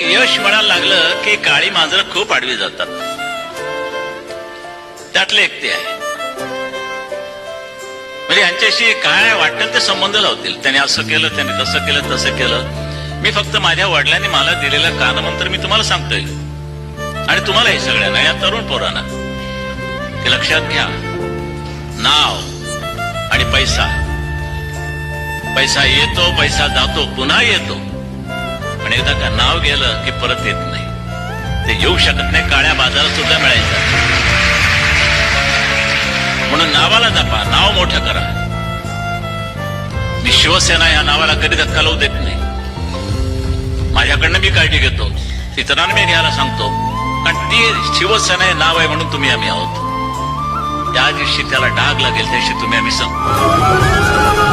यश म्हणायला लागलं की काळी मांजर खूप आडवी जातात. त्यातले एक ते आहे. म्हणजे यांच्याशी काय वाटेल ते संबंध लावतील. त्याने असं केलं त्याने तसं केलं तसं केलं. मी फक्त माझ्या वडिलांनी मला दिलेलं कानमंत्र मी तुम्हाला सांगतोय. आणि तुम्हाला हे सगळ्यांना या तरुण पोरांना. की लक्षात घ्या. नाव आणि पैसा. पैसा येतो पैसा जातो पुन्हा येतो. पण एकदा का नाव गेलं की परत येत नाही. ते येऊ शकत नाही. काळ्या बाजारात सुद्धा मिळायचं. म्हणून नावाला जपा. नाव मोठं करा. मी शिवसेना या नावाला कधी धक्का लावू देत नाही. माझ्याकडनं मी काळजी घेतो. इतरांना मी घ्यायला सांगतो. कारण ती शिवसेना हे नाव आहे म्हणून तुम्ही आम्ही आहोत. त्या दिवशी त्याला डाग लागेल त्याशी तुम्ही आम्ही सांगतो